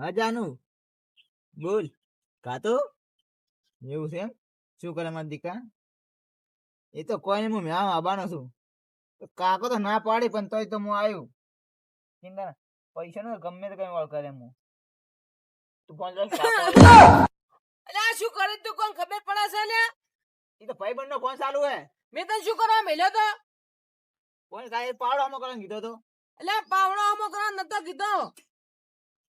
હા જાનુ. બોલ. કાતો એવું છે એમ? શું કરે મારા દીકા એ તો કોઈ નહીં હું મ્યામ આવવાનો છું. કાકો તો ના પાડી પણ તોય તો હું આવ્યું ચિંતા પૈસા નો ગમે તે કઈ વાળ કરે હું. તું ફોન આ શું કરે તું કોણ ખબર પડે છે ને એ તો ભાઈ બંધ ફોન ચાલુ હે? મેં તને શું કરવા મેલ્યો તો? કોણ કાય પાવડો અમો કરવાનું કીધો તો? એટલે પાવડો અમો કરવા નતો કીધો.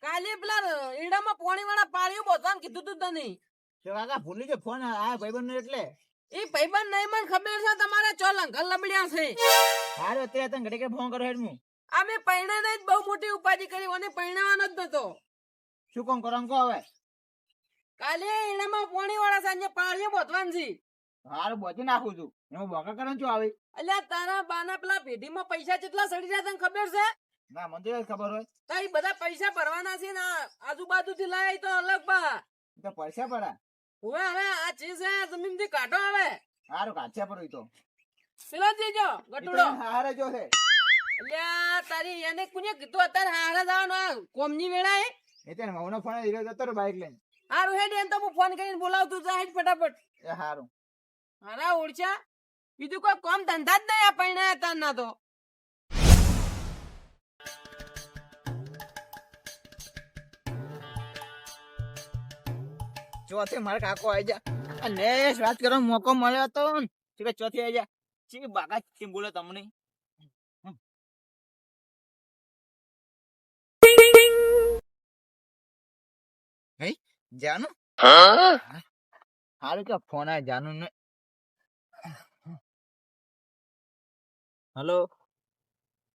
કાલે પેલા ઈડામાં પોણી વાળા પાણીઓ બોધવાનું કીધું તું તને. કાકા ભૂલી ગયો ફોન. આ ભાઈબંધ એટલે. એ ભાઈબંધ નહીં મને ખબર છે તમારે ચો લંગલ લબડ્યા છે. હારો તે તને ઘડી ફોન કરો હેડ હું. અમે પૈણા નહીં જ બહુ મોટી ઉપાધિ કરી અને પૈણાવાનો જ નતો. શું કોમ કરવાનું અંકો હવે? કાલે ઈડામાં પોણી વાળા સાંજે પાણીઓ બોધવાનું છે. હાર બોધી નાખું છું. એમાં બોકા કરો છું આવી. અલ્યા આ તારા બાના પેલા પેઢીમાં પૈસા કેટલા સડી રહ્યા તને ખબર છે? ના મને ખબર હોય. તારી બધા પૈસા ભરવાના છે ને આજુબાજુ થી લાય તો અલગ બા. તો પૈસા ભરા. હવે હવે આ ચીજ છે જમીનથી કાઢો હવે. હારું કાઢશે પર તો. પેલો જીજો ગટુડો હારે જો છે. અલ્યા તારી એને કુને કીધું અત્યારે હારે જવાનો આ કોમની વેળા એ એ તેને મૌનો ફોન દીધો જતો રે બાઈક લઈને. હારું હેડ એમ તો હું ફોન કરીને બોલાવતું જા હેડ ફટાફટ. એ હારું. હારા ઓળખ્યા? બીજું કોઈ કામ ધંધા જ નહીં આ પૈણા તાર ના તો. ચોથે મારે કાકો આવી જા અને વાત કરવાનો મોકો મળ્યો તો. ઠીક છે ચોથી આવી જા ચી બાકા કેમ બોલે તમને? જાનુ? હારું કે ફોન આવે જાનુ ને હલો?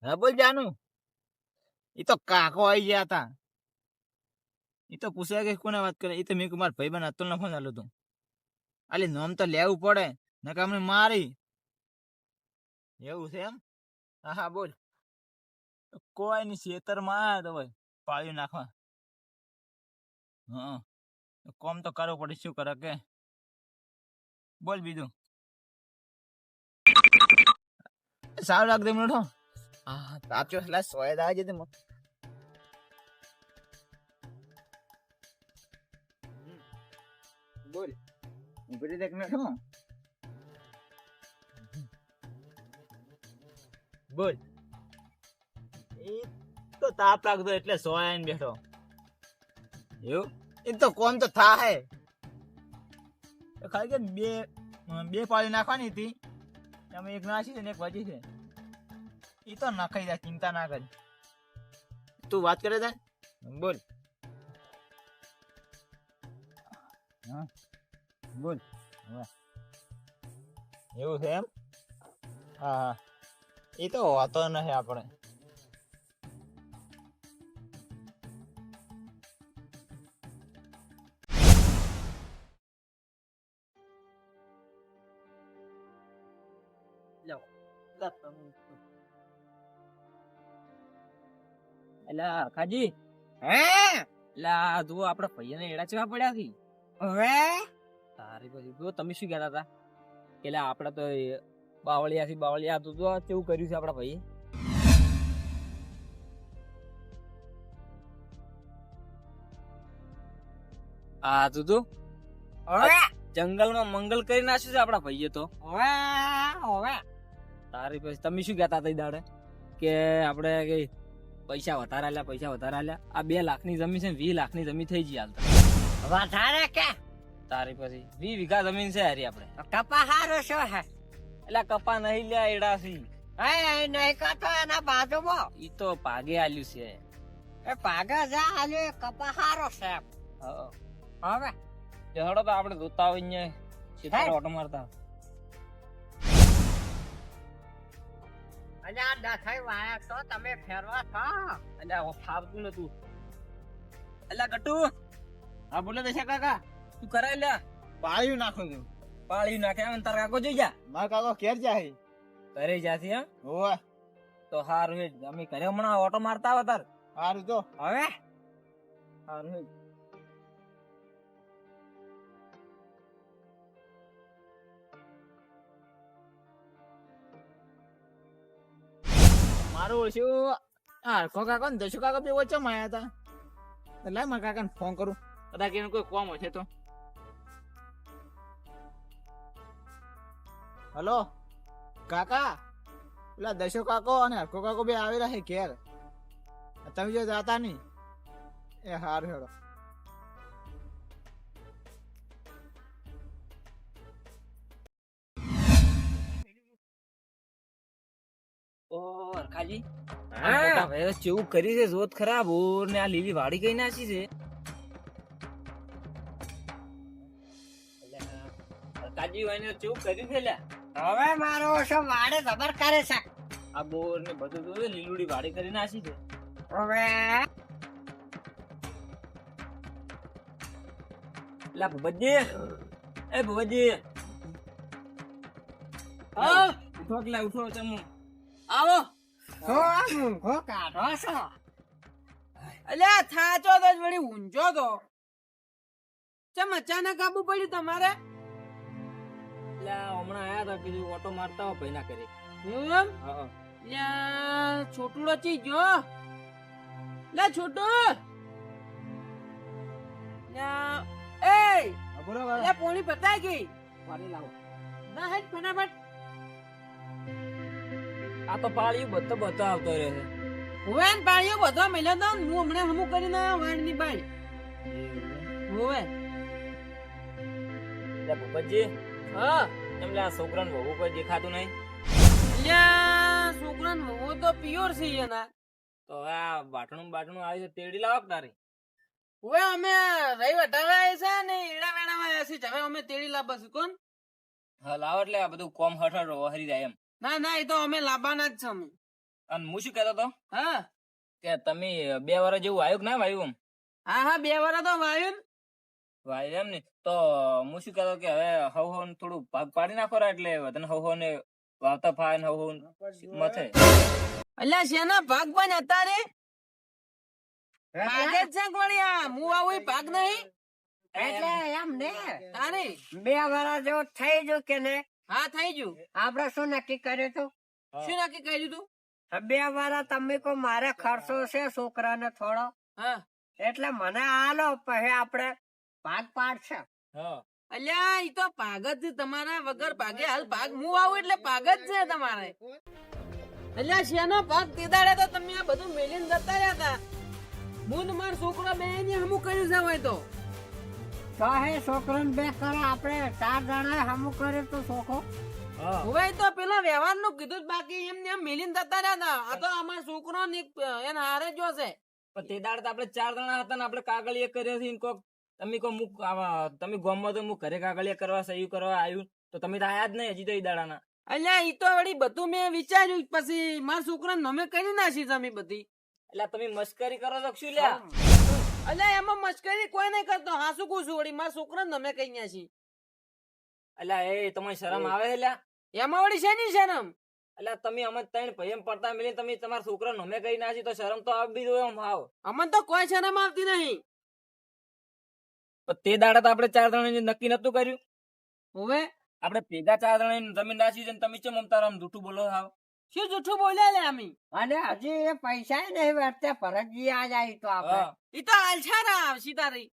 હા બોલ જાનુ. એ તો કાકો આવી ગયા હતા એ તો પૂછ્યા કે કોને વાત કરે? એ તો મેં મારા ભાઈ બન ફોન ચાલુ હતું અલે નોમ તો લેવું પડે નકામને મારી. એવું છે એમ? હા હા, બોલ. કોઈ ની ખેતરમાં તો ભાઈ પાળ્યું નાખવા. હા કોમ તો કરવું પડે, શું કરે કે? બોલ બીજું. સારું રાખ દે મિનિટ હો તાપચો લાય સોય દા જતે બોલ. ઊભી રીતે એક મિનિટ બોલ. એ તો તાપ લાગતો એટલે સોયા ને બેઠો. એવું? એ તો કોમ તો થાય ખાલી કે બે બે પાળી નાખવાની હતી. એમાં એક નાસી છે ને એક વજી છે. એ તો નાખાઈ જાય ચિંતા ના કરી. તું વાત કરે જાય બોલ. હા. બોલ હવે. એવું છે એમ? હા હા. એ તો હોતો નથી આપણે. એટલે ખાજી હે એટલે આ જુઓ આપડે ભાઈને એડા ચેવા પડ્યા છે હવે? તારી પછી તો તમે શું કહેતા હતા? એટલે આપણે તો બાવળિયા થી બાવળિયા તું તો કેવું કર્યું છે આપણા ભાઈ આ તું? તું જંગલમાં મંગલ કરી નાખ્યું છે આપડા ભાઈએ તો. તારી પછી તમે શું કહેતા હતા દાડે? કે આપણે કઈ પૈસા વધારે આલ્યા પૈસા વધારે આલ્યા? આ બે લાખની જમીન છે વીસ લાખની જમીન થઈ ગઈ હાલ તો. વધારે કે? તારી પછી વી વીઘા જમીન છે હારી આપણે. કપા હારો શું હે? એટલે કપા નહીં લે એડા સી. એ નહીં કરતો એના બાજુમાં? ઈ તો ભાગે આલ્યું છે. એ પાગા જા આલ્યું એ કપા હારો છે હવે? જહડો તો આપણે જોતા હોય ને સીધા ઓટો મારતા. અને આ દથાઈ વાયા તો તમે ફેરવા છો એટલે આ ફાવતું નતું. એટલે ગટુ હા બોલે દશા કાકા. તું કરાય લ્યા પાળ્યું નાખું છું. પાળી નાખે તાર કાકો જોઈ જા. મારા કાકો કેર જાય. ઘરે જાતી એમ? હોવે. તો હારું હે અમે ઘરે હમણાં ઓટો મારતા આવો તાર. હારું તો હવે? હારું હેડ મારું ઓછું હા કાકો ને દશો કાકો બે વચ્ચે માયા હતા એટલે મારા કાકાને ફોન કરું. કદાચ એનું કોઈ કોમ હશે તો હલો કાકા પેલા દશો કાકો અને હરકો કાકો બે આવેલા છે ઘેર તમે જો જાતા નહીં એ હાર હેડો અરખાજી હા. ભાઈએ કેવું કરી છે જોત ખરાબ ઓર ને આ લીલી વાડી કઈ નાસી છે અરખાજી હોય ને કેવું કર્યું છે લ્યા હવે મારો ઓછો વાડે ખબર કરે છે. આ બોર ને બધું તો લીલુડી વાડી કરી નાસી છે. હવે લા ભૂપતજી એ ભૂપતજી હા. ઉઠો કે ઉઠો ચમુ આવો. હો મૂંગો કાઢો છો. અલ્યા થાચો તો જ વળી ઊંઝો તો. ચમ અચાનક આબુ પડ્યું તમારે? હમણાં આયા તા કીધું ઓટો મારતા હો ભાઈ ના કરે એમ? હા લ્યા છોટુડો ચી જો લે છોટુ! લ્યા એ! બોલો લે પોણી પતાઈ ગઈ. પાણી લાવો. ના હેડ ફટાફટ. આ તો પાળ્યું બધો બધો આવતો રહે છે. હોવે ને પાણીઓ બધો મળ્યો તો હું હમણાં હમું કરીને વાડની બાઈ. હોવે. ભૂપતજી હા. એમ આ છોકરાને વહુ કોઈ દેખાતું નહીં? લ્યા છોકરાને વહુ તો પ્યોર છે એના. તો હવે આ બાટણું બાટણું આવી છે તેડી લાવક તારી? હવે અમે રહી વટાવા છે ને ઈડા વેડામાં આવ્યા છે હવે અમે તેડી લાવવા કોણ? હા લાવો એટલે આ બધું કોમ હઠળ હરી જાય એમ. ના ના એ તો અમે લાવવાના જ છે અમે. અને હું શું કહેતો તો હા. કે તમે બે વાર જેવું આવ્યું કે ના વાયું હા હા બે વાર તો વાયુ ને એમ ને? તો હું શું કહેતો કે હવે હવ હવ થોડું ભાગ પાડી નાખો રા એટલે વતન હવ હવ ને વાવતા ફાય ને હવ હવ મથે અલ્યા શેના ભાગ પણ અત્યારે ભાગ જ છે ગોળિયા હું આવું ભાગ નહીં? એટલે એમ ને? તારે? બે વર્ષ જો થઈ ગયું કે ને? હા થઈ ગયું. આપડે શું નક્કી કર્યું તું? શું નક્કી કર્યું તું? બે વાળા તમે કો મારે ખર્ચો છે છોકરાને થોડો? હા. એટલે મને આલો પછી આપણે ભાગ પાડ છે. અલ્યા ઈ તો પાગ જ તમારા વગર ભાગે હાલ ભાગ હું આવું એટલે પાગ જ છે તમારે. અલ્યા શેનો ભાગ તે દાડે તો તમે આ બધું મેલીને જતા રહ્યા હતા. મુન માર છોકરો બે ને હમુ કર્યું છે હોય તો. તો છોકરો છોકરાને બે કરે આપણે ચાર જણા હમુ કરે તો છોકરો. હવે તો પેલો વ્યવહારનું કીધું બાકી એમને એમ મેલીને જતા રહ્યા હતા. આ તો અમારા છોકરો ને એના હારે જો છે. પણ તે દાડ તો આપણે ચાર જણા હતા ને આપણે કાગળિયા કર્યા છે કોક તમે કહો મુક આવા તમે ગોમમાં તો હું ઘરે કાગળિયા કરવા સહી કરવા આવ્યું તો તમે તો આયા જ નહીં હજી તો એ દાડાના. અલ્યા ઈ તો વળી બધું મેં વિચાર્યું પછી મારા છોકરાને નમે કરી નાખી તમે બધી. એટલે તમે મસ્કરી કરો તો શું લ્યા? અલ્યા એમાં મશ્કરી કોઈ નહીં કરતો હા શું કહું છું વળી મારા છોકરાને નમે કહી નાખી. અલ્યા એ તમારી શરમ આવે અલ્યા એમાં વળી શેની શરમ? એટલે તમે અમે ત્રણ ભાઈ એમ પડતા મિલી તમે તમારા છોકરા નમે કરી નાખી તો શરમ તો આવી દો એમ આવ અમને તો કોઈ શરમ આવતી નહીં. તે દાડા તો આપણે ચાર જણા નક્કી નતું કર્યું. હવે. આપણે ભેગા ચાર જણા જમીન રાખી છે તમે ચમ અમતાર આમ જૂઠું બોલો હાવ શું જૂઠું બોલ્યા લે અમે? અને હજી એ પૈસા નહીં વર્તે ફરજી આ જાય તો આપણે. એ ઈ તો આલછારા આવશી તારી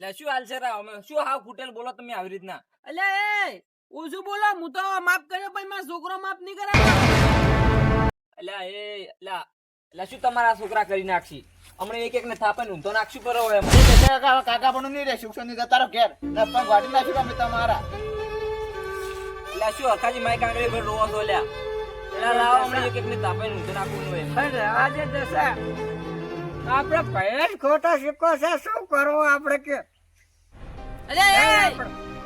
એટલે શું આલછારા અમે શું હાવ ખૂટેલ બોલો તમે આવી રીતના? અલે એ ઓછું બોલો હું તો માફ કર્યો પણ મારો છોકરો માફ નહીં કરાવે એટલે એ એટલે એટલે શું તમારા છોકરા કરી નાખશી? હમણાં એક એક ને થાપે ને ઊંધો નાખશું પર હોય કાકા કાકા પણ નહીં રહે શિક્ષણની જતા ઘેર. પગ વાટી નાખ્યું અમે તમારા. એટલે શું અખાજી માઈ કાંગરી પર રોવા ધોલ્યા એટલે લાવો હમણાં એક એક ને થાપે ને ઊંધો નાખવું હોય આજે જશે આપણે પહેલ ખોટો સિક્કો છે શું કરવું આપણે કે? અરે એ!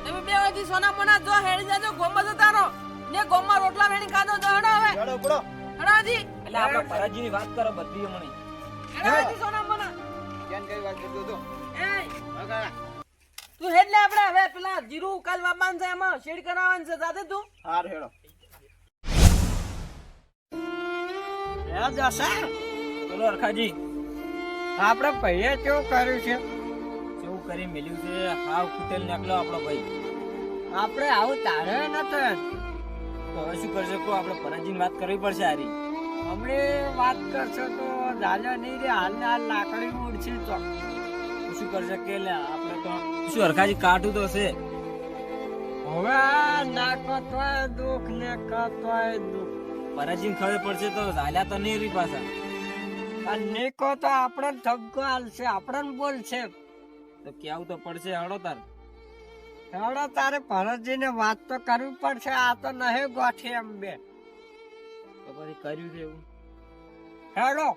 તમે બે વાગી સોના મોના જો હેડી જાજો ગોમમાં જતા રહો. ને ગોમાં રોટલા વેણી ખાધો તો હડો હવે. હડો ઉપડો હડો હજી. એટલે આપણે ભરતજી વાત કરો બધી મને હડો સોના મોના કેમ કઈ વાત કીધું તું એ. તું હેડ આપણે હવે પેલા જીરું કાલ વાપવાનું છે એમાં શેડ કરાવવાનું છે સાથે તું. હાર હેડો. ચલો અરખાજી. આપણે ભાઈએ કેવું કર્યું છે? કેવું કરી મેલ્યું છે? હાવ કુટેલ નાખલો આપણો ભાઈ. આપણે આવું તારે ન તો હવે શું કરશે? કહો આપણે ભરતજી વાત કરવી પડશે હારી. હમણે વાત કરશો તો ઝાલ્યો નહીં રે, હાલ ને હાલ લાકડી ઉડશે તો. શું કરશે કે આપણે તો શું હરખાજી કાઢું તો છે. હવે નાકો તોય દુઃખ ને કતોય દુઃખ. પરાજીને ખબર પડશે તો ઝાલ્યા તો નહીં રહી પાછા. અને નીકો તો આપણે ધક્કો હાલશે આપણે બોલશે. તો કેવું તો પડશે હળો તાર. હળો તારે ભરતજીને વાત તો કરવી પડશે, આ તો નહીં ગોઠી એમ બે. તો પછી કર્યું છે એવું? હેડો.